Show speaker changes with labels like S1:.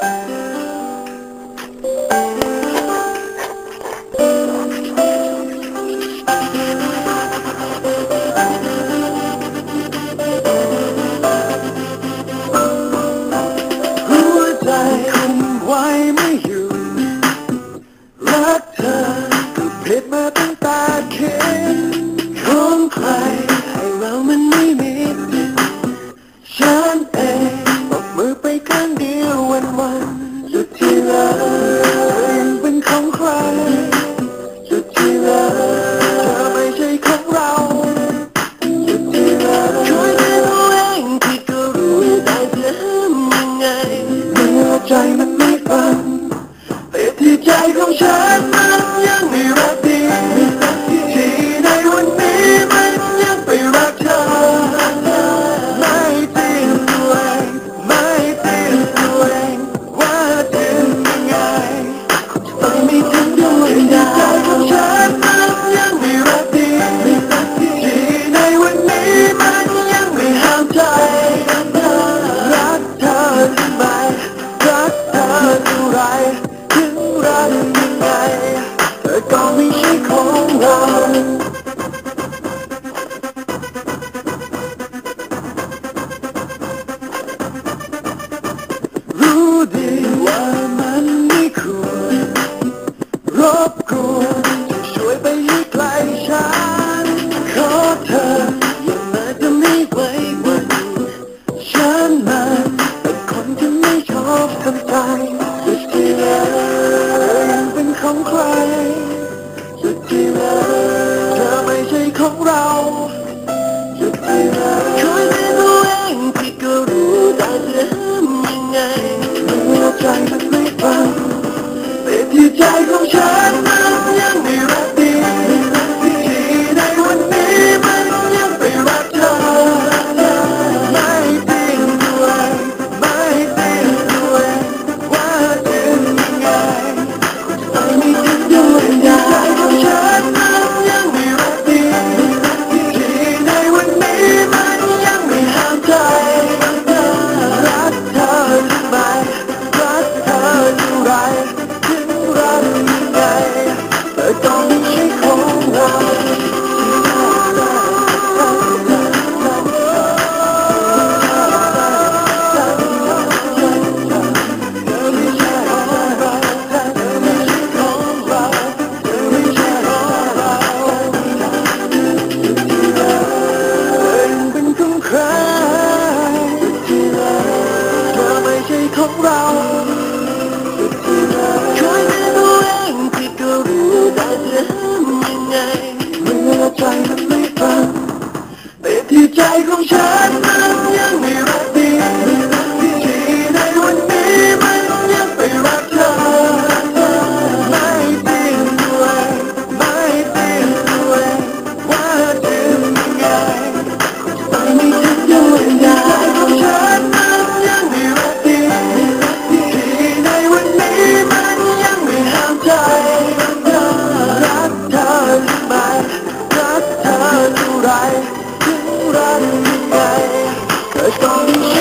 S1: Thank you. Vagina. ก็ไม่ใช่รู้ดีว่ามันไม่ควรรบกวนช่วยไปให้ไกลฉันขอเธออย่าจะไม่ไหววันฉันมาเป็นคนที่ไม่ชอบทำใจ ของใคร Encargo ngày đời con